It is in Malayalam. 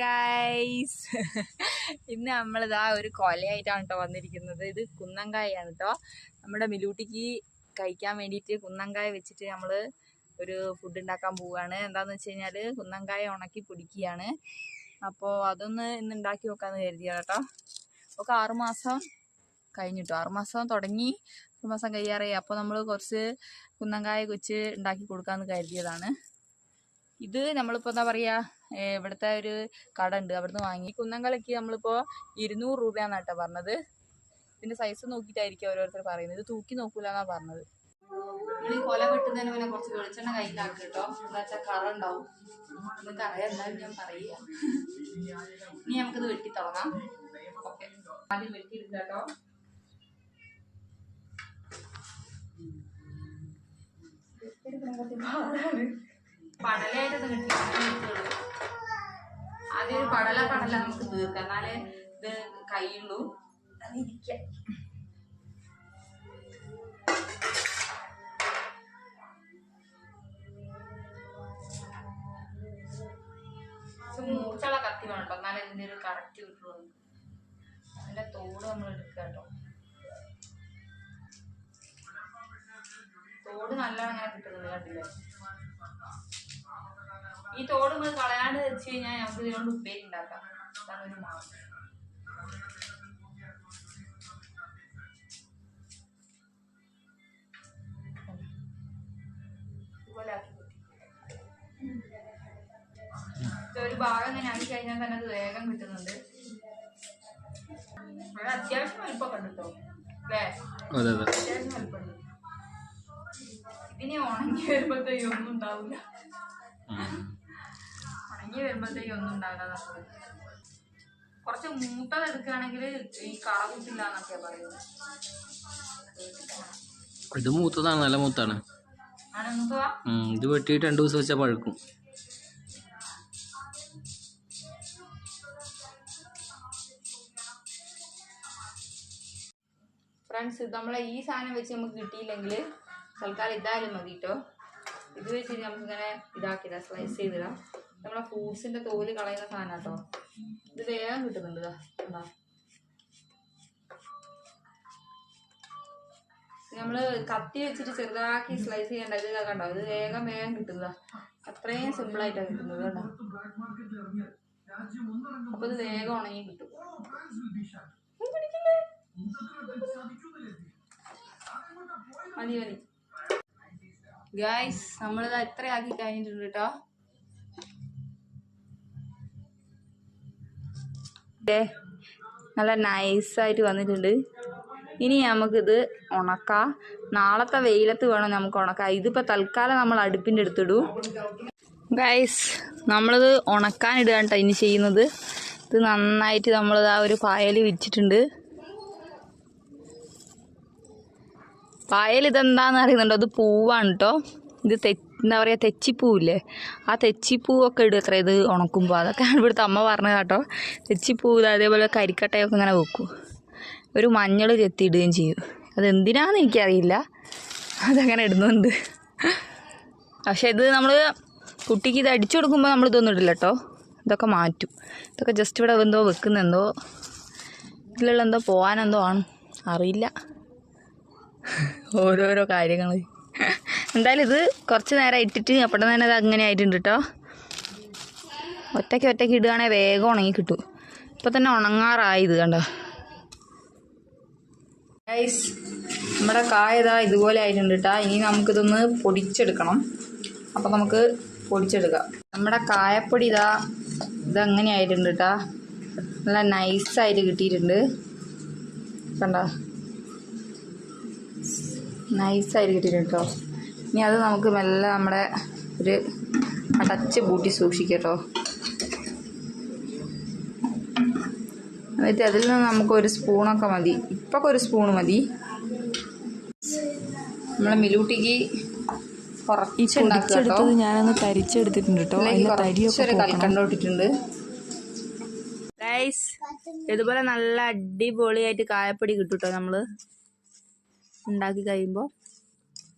ഗൈസ് ഇന്ന് നമ്മളിതാ ഒരു കൊലയായിട്ടാണ് കേട്ടോ വന്നിരിക്കുന്നത്. ഇത് കുന്നങ്കായാണ് കേട്ടോ നമ്മുടെ മിലൂട്ടിക്ക് കഴിക്കാൻ വേണ്ടിയിട്ട് കുന്നങ്കായ വെച്ചിട്ട് നമ്മൾ ഒരു ഫുഡ് ഉണ്ടാക്കാൻ പോവുകയാണ് എന്താണെന്ന് വെച്ച് കഴിഞ്ഞാൽ കുന്നങ്കായ ഉണക്കി പൊടിക്കുകയാണ്. അപ്പോൾ അതൊന്ന് ഇന്ന് ഉണ്ടാക്കി നോക്കാമെന്ന് കരുതിയാണ് കേട്ടോ ഒക്കെ ആറുമാസം കഴിഞ്ഞിട്ടോ? ആറുമാസം തുടങ്ങി. ആറുമാസം കഴിയാറായി. അപ്പോൾ നമ്മൾ കുറച്ച് കുന്നങ്കായ കൊച്ച് ഉണ്ടാക്കി കൊടുക്കാമെന്ന് കരുതിയതാണ്. ഇത് നമ്മളിപ്പോൾ എന്താ പറയാ ഇവിടുത്തെ ഒരു കട ഉണ്ട് അവിടുന്ന് വാങ്ങി. കുന്നങ്കളയ്ക്ക് നമ്മളിപ്പോൾ ഇരുന്നൂറ് രൂപയാണ് കേട്ടോ പറഞ്ഞത്. ഇതിന്റെ സൈസ് നോക്കിയിട്ടായിരിക്കും ഓരോരുത്തർ പറയുന്നത്. ഇത് തൂക്കി നോക്കൂല എന്നാണ് പറഞ്ഞത്. നമ്മൾ ഈ കൊല വെട്ടുന്നതിന് മുന്നേ കുറച്ച് വെളിച്ചെണ്ണ കേട്ടോ എന്താ വെച്ചാൽ കറ ഉണ്ടാവും. നിങ്ങൾക്ക് അറിയാം. എന്തായാലും ഞാൻ പറയുക. ഇനി നമുക്കിത് വെട്ടി തുടങ്ങാം. ഓക്കെ. ആദ്യം കേട്ടോ അങ്ങനെ കിട്ടുള്ളൂ ആദ്യം ഒരു പടല പടല നമുക്ക് തീർക്കാം. എന്നാലേ ഇത് കഴിയുള്ളൂ. അതിരിക്കാം മൂർച്ചുള്ള കത്തി വേണം കേട്ടോ എന്നാലേ ഇതിന്റെ ഒരു കറക്റ്റ് കിട്ടുള്ളൂ. അതിന്റെ തോട് നമ്മൾ എടുക്കുക കേട്ടോ തോട് നല്ലോണം അങ്ങനെ കിട്ടുന്നത് കണ്ടില്ലേ? ഈ തോട് നമ്മൾ കളയാണ്ട് വെച്ച് കഴിഞ്ഞാൽ നമുക്ക് ഇതിനോട് ഉപ്പേരി ഉണ്ടാക്കാം. അതാണ് ഒരു മാവ് ഒരു ഭാഗം ഇങ്ങനെ ആക്കി കഴിഞ്ഞാൽ തന്നെ അത് വേഗം കിട്ടുന്നുണ്ട്. അത് അത്യാവശ്യം വലിപ്പമൊക്കെ ഉണ്ട് കേട്ടോ അല്ലേ? അതെ അതെ. അത്യാവശ്യം വലിപ്പമുണ്ട്. ഇതിനെ ഉണങ്ങി വരുമ്പോഴത്തേക്കും ഒന്നും ഉണ്ടാവില്ല ഉണങ്ങി വരുമ്പോഴത്തേക്കും ഒന്നും ഉണ്ടാവില്ല നമ്മൾ കുറച്ച് മൂത്തത് എടുക്കുകയാണെങ്കിൽ ഈ കള കുത്തില്ല എന്നൊക്കെ പറയുന്നത്. ഇത് മൂത്തതാണ് നല്ല മൂത്താണ്. ഇത് വെട്ടിയിട്ട് രണ്ടു ദിവസം വെച്ചാൽ പഴുക്കും. ഫ്രണ്ട്സ് നമ്മളെ ഈ സാധനം വെച്ച് നമുക്ക് കിട്ടിയില്ലെങ്കിൽ തൽക്കാലം ഇതായാലും മതി കേട്ടോ. ഇത് വെച്ചിട്ട് നമുക്കിങ്ങനെ ഇങ്ങനെ സ്ലൈസ് ചെയ്തിടാം. നമ്മളെ ഫ്രൂട്ട്സിന്റെ തോൽ കളയുന്ന സാധനം കേട്ടോ ഇത് വേഗം കിട്ടുന്നുണ്ട് എന്താ നമ്മൾ കത്തി വെച്ചിട്ട് ചെറുതാക്കി സ്ലൈസ് ചെയ്യേണ്ട ഇത് കണ്ടോ? ഇത് വേഗം വേഗം കിട്ടുന്നതാ അത്രയും സിമ്പിൾ ആയിട്ടാണ് കിട്ടുന്നത് കണ്ടോ അപ്പൊ ഇത് വേഗം ഉണങ്ങി കിട്ടും? മതി മതി. ഗായ്സ് നമ്മളിത് അത്രയാക്കി കഴിഞ്ഞിട്ടുണ്ട് കേട്ടോ. നല്ല നൈസായിട്ട് വന്നിട്ടുണ്ട്. ഇനി നമുക്കിത് ഉണക്കാം. നാളത്തെ വെയിലത്ത് വേണം നമുക്ക് ഉണക്കാം. ഇതിപ്പോൾ തൽക്കാലം നമ്മൾ അടുപ്പിന്റെ അടുത്തിടും ഗൈസ് നമ്മളിത് ഉണക്കാൻ ഇടുകയാണ് കേട്ടോ ഇനി ചെയ്യുന്നത്. ഇത് നന്നായിട്ട് നമ്മളിത് ആ ഒരു പായൽ വിരിച്ചിട്ടുണ്ട്. പായൽ ഇതെന്താണെന്ന് അറിയുന്നുണ്ടോ? അത് പൂവാണ് കേട്ടോ ഇത് തെ എന്താ പറയുക തെച്ചിപ്പൂവില്ലേ? ആ തെച്ചിപ്പൂവൊക്കെ ഇടും അത്ര ഇത് ഉണക്കുമ്പോൾ അതൊക്കെയാണ് ഇവിടുത്തെ അമ്മ പറഞ്ഞത് കേട്ടോ. തെച്ചിപ്പൂ അതേപോലെ കരിക്കട്ടയൊക്കെ ഇങ്ങനെ വെക്കും. ഒരു മഞ്ഞൾ ചെത്തിയിടുകയും ചെയ്യും. അതെന്തിനാന്ന് എനിക്കറിയില്ല. അതങ്ങനെ ഇടുന്നുണ്ട്. പക്ഷെ ഇത് നമ്മൾ കുട്ടിക്ക് ഇത് അടിച്ചു കൊടുക്കുമ്പോൾ നമ്മൾ ഇതൊന്നും ഇടില്ല കേട്ടോ. ഇതൊക്കെ മാറ്റും. ഇതൊക്കെ ജസ്റ്റ് ഇവിടെ എന്തോ വെക്കുന്നെന്തോ ഇതിലുള്ള എന്തോ പോകാനെന്തോ ആണ്. അറിയില്ല. ഓരോരോ കാര്യങ്ങൾ എന്തായാലും ഇത് കുറച്ച് നേരം ഇട്ടിട്ട് അപ്പം തന്നെ അത് അങ്ങനെ ആയിട്ടുണ്ട് കേട്ടോ ഒറ്റയ്ക്ക് ഒറ്റയ്ക്ക് ഇടുകയാണെങ്കിൽ വേഗം ഉണങ്ങി കിട്ടും. ഇപ്പം തന്നെ ഉണങ്ങാറായി ഇത് കണ്ടോ. ഗൈസ് നമ്മുടെ കായ ഇതാ ഇതുപോലെ ആയിട്ടുണ്ട് കേട്ടോ ഇനി നമുക്കിതൊന്ന് പൊടിച്ചെടുക്കണം. അപ്പം നമുക്ക് പൊടിച്ചെടുക്കാം. നമ്മുടെ കായപ്പൊടി ഇതാ ഇതങ്ങനെ ആയിട്ടുണ്ട് കേട്ടോ നല്ല നൈസായിട്ട് കിട്ടിയിട്ടുണ്ട്. കണ്ടോ? നൈസായിട്ട് കിട്ടിയിട്ടുണ്ട് കേട്ടോ ഇനി അത് നമുക്ക് മെല്ലെ നമ്മുടെ ഒരു അടച്ച് പൂട്ടി സൂക്ഷിക്കട്ടോ. കേട്ടോ എന്നിട്ട് അതിൽ നിന്ന് നമുക്ക് ഒരു സ്പൂണൊക്കെ മതി. ഇപ്പൊക്കെ ഒരു സ്പൂൺ മതി. നമ്മളെ മിലൂട്ടിക്ക് കുറച്ചുണ്ടാക്കിയെടുത്തത് ഞാനൊന്ന് തരിച്ചെടുത്തിട്ടുണ്ട് കേട്ടോ തരിയൊക്കെ കൽക്കണ്ടോട്ടിട്ടുണ്ട് ഗൈസ് ഇതുപോലെ നല്ല അടിപൊളിയായിട്ട് കായപ്പൊടി കിട്ടും കേട്ടോ നമ്മൾ? ഉണ്ടാക്കി കഴിയുമ്പോൾ